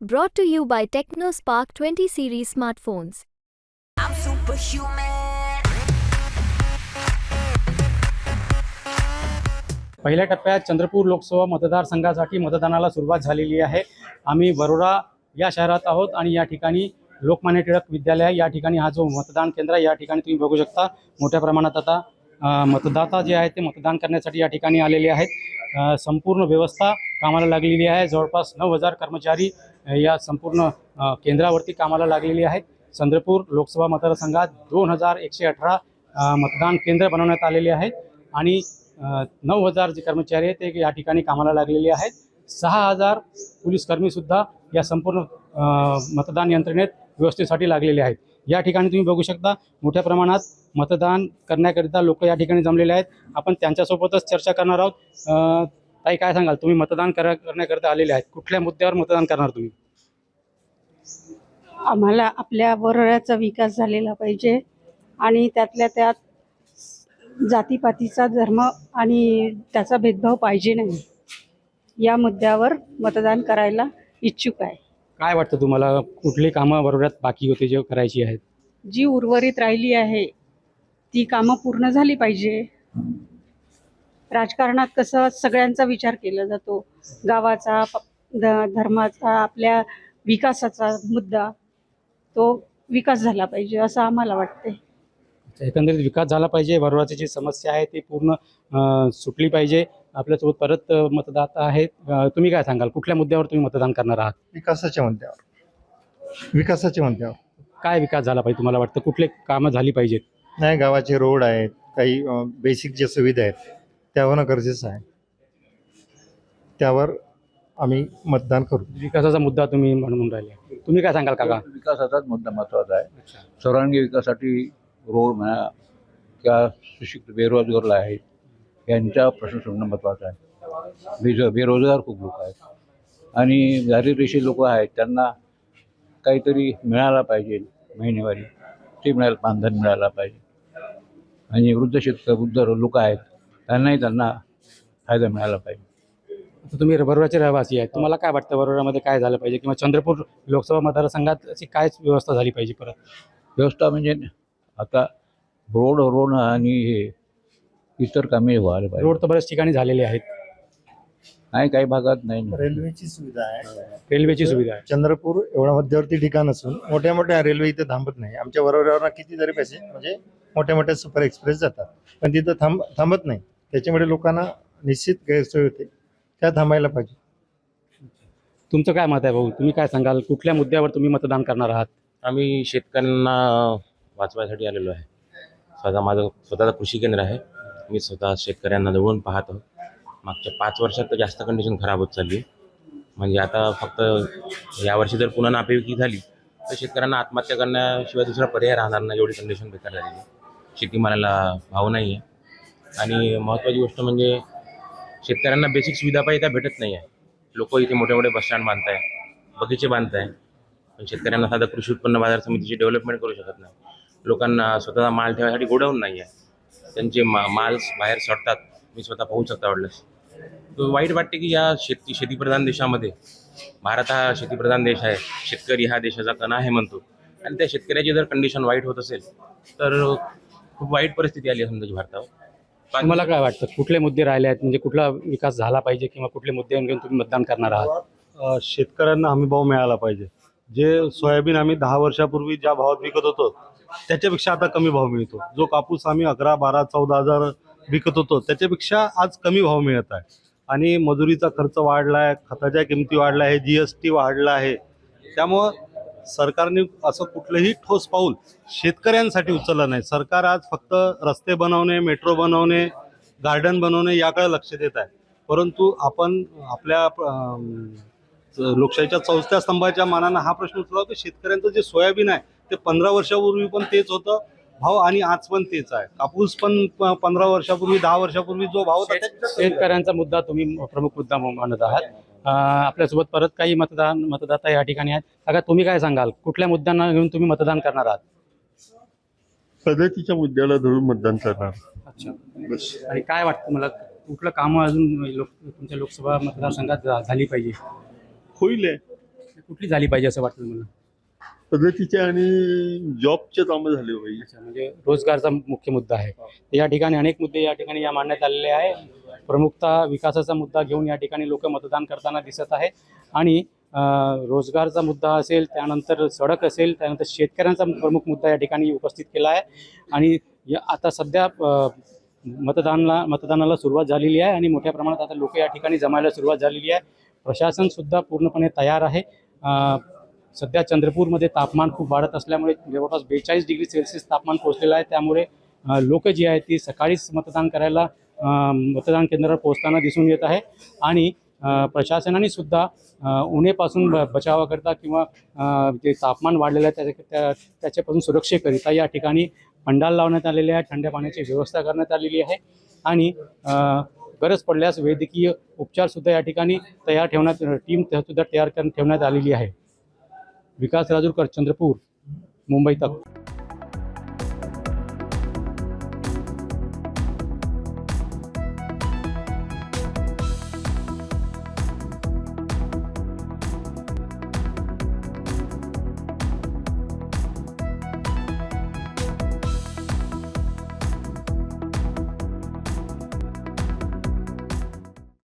Brought to you by TechnoSpark 20 series smartphones. I'm superhuman. पहिल्या टप्प्यात चंद्रपूर लोकसभा मतदारसंघासाठी मतदानाला सुरुवात झालेली आहे आम्ही वरोरा या शहरात आहोत आणि या ठिकाणी लोकमान्य टिळक विद्यालय. या ठिकाणी हा जो मतदान केंद्र आहे या ठिकाणी तुम्ही बघू शकता मोठ्या प्रमाणात आता मतदाता जे आहेत ते मतदान करण्यासाठी या ठिकाणी आलेले आहेत संपूर्ण व्यवस्था कामाला लागलेली आहे जवळपास नऊ हजार कर्मचारी या संपूर्ण केंद्रावरती कामाला लागलेली आहेत. चंद्रपूर लोकसभा मतदारसंघात दोन हजार एकशे अठरा मतदान केंद्र बनवण्यात आलेले आहेत. आणि नऊ हजार जे कर्मचारी आहेत ते या ठिकाणी कामाला लागलेले आहेत. सहा हजार पोलीसकर्मीसुद्धा या संपूर्ण मतदान यंत्रणेत व्यवस्थेसाठी लागलेले आहेत. या ठिकाणी तुम्ही बघू शकता मोठ्या प्रमाणात मतदान करण्याकरिता लोक या ठिकाणी जमलेले आहेत. आपण त्यांच्यासोबतच चर्चा करणार आहोत. ताई काय सांगाल? तुम्ही मतदान करा करण्याकरिता आलेले आहेत. कुठल्या मुद्द्यावर मतदान करणार तुम्ही? आम्हाला आपल्या वरोऱ्याचा विकास झालेला पाहिजे आणि त्यातल्या त्यात जातीपातीचा धर्म आणि त्याचा भेदभाव पाहिजे नाही. या मुद्द्यावर मतदान करायला इच्छुक आहे. काय वाटतं तुम्हाला? कुठली कामं बरोबर बाकी होते जे करायची आहेत? जी उर्वरित राहिली आहे ती कामं पूर्ण झाली पाहिजे. राजकारणात कसं सगळ्यांचा विचार केला जातो. गावाचा प- ध- धर्माचा आपल्या विकासाचा मुद्दा तो विकास झाला पाहिजे असं आम्हाला वाटते एकंदरीत विकास झाला पाहिजे वरोराची जी समस्या आहे ती पूर्ण सुटली पाहिजे. आपल्यासोबत परत मतदाता आहेत. तुम्ही काय सांगाल? कुठल्या मुद्द्यावर तुम्ही मतदान करणार आहात? विकासाच्या मुद्द्यावर. विकासाच्या मुद्द्यावर. काय विकास झाला पाहिजे तुम्हाला वाटतं? कुठले कामं झाली पाहिजेत? नाही गावाचे रोड आहेत काही बेसिक ज्या सुविधा आहेत त्या होणं गरजेचं आहे. त्यावर आम्ही मतदान करू. विकासाचा मुद्दा तुम्ही म्हणून राहिले. तुम्ही काय सांगाल काका? विकासाचाच मुद्दा महत्त्वाचा आहे. सर्वांगी विकासासाठी रोड म्हणा किंवा सुशिक्षित बेरोजगारला आहेत यांचा प्रश्न सोडणं महत्त्वाचं आहे. बेज बेरोजगार खूप लोक आहेत. आणि दारिद्र्यशी लोक आहेत त्यांना काहीतरी मिळायला पाहिजे महिनेवारी. ते मिळायला मानधन मिळायला पाहिजे. आणि वृद्ध शेतकरी वृद्ध लोक आहेत त्यांनाही त्यांना फायदा मिळाला पाहिजे. आता तुम्ही बरोबरचे रहिवासी आहेत. तुम्हाला काय वाटतं? बरोबरामध्ये काय झालं पाहिजे किंवा चंद्रपूर लोकसभा मतदारसंघात अशी काय व्यवस्था झाली पाहिजे परत? व्यवस्था म्हणजे आता रोड रोड आणि हे इतर कामे व्हायला पाहिजे. रोड तर बऱ्याच ठिकाणी झालेले आहेत. नाही काही भागात नाही. रेल्वेची सुविधा आहे. रेल्वेची सुविधा आहे. चंद्रपूर एवढा मध्यवर्ती ठिकाण असून मोठ्या मोठ्या रेल्वे इथे थांबत नाही. आमच्या बरोबरवर किती जरी पैसे म्हणजे मोठ्या मोठ्या सुपर एक्सप्रेस जातात. पण तिथं थांब थांबत नाही. त्याच्यामुळे लोकांना निश्चित गैरसोय होते. त्या थांबायला पाहिजे. तुमचं काय मत आहे भाऊ? तुम्ही काय सांगाल? कुठल्या मुद्द्यावर तुम्ही मतदान करणार आहात? आम्ही शेतकऱ्यांना वाचवायसाठी आलेलो आहे. स्वतः माझं स्वतःचं कृषी केंद्र आहे. मी स्वतः शेतकऱ्यांना जवळून पाहतो मागच्या पाच वर्षात तर जास्त कंडिशन खराब होत चालली. आहे म्हणजे आता फक्त यावर्षी जर पुन्हा नापिकी झाली तर शेतकऱ्यांना आत्महत्या करण्याशिवाय दुसरा पर्याय राहणार नाही. एवढी कंडिशन बेकार झालेली आहे. शेतीमालाला भाव नाही आहे आणि महत्त्वाची गोष्ट म्हणजे शेतकऱ्यांना बेसिक सुविधा पाहिजे त्या भेटत नाही आहे लोक इथे मोठे मोठे बसस्टँड बांधत आहे बगीचे बांधत आहे पण शेतकऱ्यांना साधा कृषी उत्पन्न बाजार समितीची डेव्हलपमेंट करू शकत नाही. लोकांना स्वतःचा माल ठेवायसाठी गोडाऊन नाही आहे त्यांचे मा माल बाहेर सडतात. मी स्वतः पाहू शकता वाटलंस. वाईट वाटते की या शेती शेतीप्रधान देशामध्ये भारत हा शेतीप्रधान देश आहे. शेतकरी हा देशाचा कणा आहे म्हणतो. आणि त्या शेतकऱ्याची जर कंडिशन वाईट होत असेल तर खूप वाईट परिस्थिती आली समजा भारतावर. तुम्हाला काय वाटतं? कुठले मुद्दे राहिले आहेत? म्हणजे कुठला विकास झाला पाहिजे किंवा कुठले मुद्दे घेऊन तुम्ही मतदान करणार आहात? अ, शेतकऱ्यांना हमी भाव मिळाला पाहिजे. जे सोयाबीन आम्ही दहा वर्षापूर्वी ज्या भावात विकत होतो त्याच्यापेक्षा आता कमी भाव मिळतो. जो कापूस आम्ही अकरा बारा चौदा हजार विकत होतो त्याच्यापेक्षा आज कमी भाव मिळत आहे. आणि मजुरीचा खर्च वाढला आहे खताच्या किमती वाढल्या आहे जी एस टी वाढला आहे. त्यामुळं सरकारने असं कुठलंही ठोस पाऊल शेतकऱ्यांसाठी उचललं नाही. सरकार आज फक्त रस्ते बनवणे मेट्रो बनवणे गार्डन बनवणे याकडे लक्ष देत आहे. परंतु आपण आपल्या लोकशाहीच्या चौथ्या स्तंभाच्या मानानं हा प्रश्न उचला की शेतकऱ्यांचं जे सोयाबीन आहे ते पंधरा वर्षापूर्वी पण तेच होतं. भाव आणि आज पण तेच आहे. कापूस पण पंधरा वर्षापूर्वी दहा वर्षापूर्वी जो भाव होता शेतकऱ्यांचा मुद्दा तुम्ही प्रमुख मुद्दा मानत आहात. आपल्यासोबत परत काही मतदान मतदाता या ठिकाणी आहेत. काका तुम्ही काय सांगाल? कुठल्या मुद्द्यांना घेऊन तुम्ही मतदान करणार आहात? पद्धतीच्या मुद्द्याला धरून मतदान करणार. अच्छा. आणि काय वाटतं मला कुठलं कामं अजून लोक तुमच्या लोकसभा मतदारसंघात झा- झाली पाहिजे? होईल. कुठली झाली पाहिजे असं वाटतं तुम्हाला? पद्धतीचे आणि जॉबचे कामं झाले पाहिजे. अच्छा म्हणजे रोजगारचा मुख्य मुद्दा आहे. या ठिकाणी अनेक मुद्दे या ठिकाणी या मांडण्यात आलेले आहे. प्रमुखता विकासाचा मुद्दा घेऊन या ठिकाणी लोक मतदान करताना दिसत आहे आणि रोजगारचा मुद्दा असेल त्यानंतर सडक असेल त्यानंतर शेतकऱ्यांचा प्रमुख मुद्दा या ठिकाणी उपस्थित केला आहे. आणि या आता सध्या मतदानला मतदानाला मतदानाला सुरुवात झालेली आहे आणि मोठ्या प्रमाणात आता लोक या ठिकाणी जमायला सुरुवात झालेली आहे. प्रशासनसुद्धा पूर्णपणे तयार आहे. सध्या चंद्रपूरमध्ये तापमान खूप वाढत असल्यामुळे जवळपास बेचाळीस डिग्री सेल्सिअस तापमान पोहोचलेलं आहे. त्यामुळे लोक जी आहेत ती सकाळीच मतदान करायला मतदान केंद्रावर पोहोचताना दिसून येत आहे. आणि प्रशासनाने सुद्धा उन्हेपासून ब बचावाकरता किंवा जे तापमान वाढलेलं आहे त्याच्या त्या त्याच्यापासून सुरक्षेकरिता या ठिकाणी पंडाल लावण्यात आलेले आहे थंड पाण्याची व्यवस्था करण्यात आलेली आहे. आणि गरज पडल्यास वैद्यकीय उपचारसुद्धा या ठिकाणी तयार ठेवण्यात टीम सुद्धा तयार करून ठेवण्यात आलेली आहे. विकास राजूरकर चंद्रपूर मुंबई तक.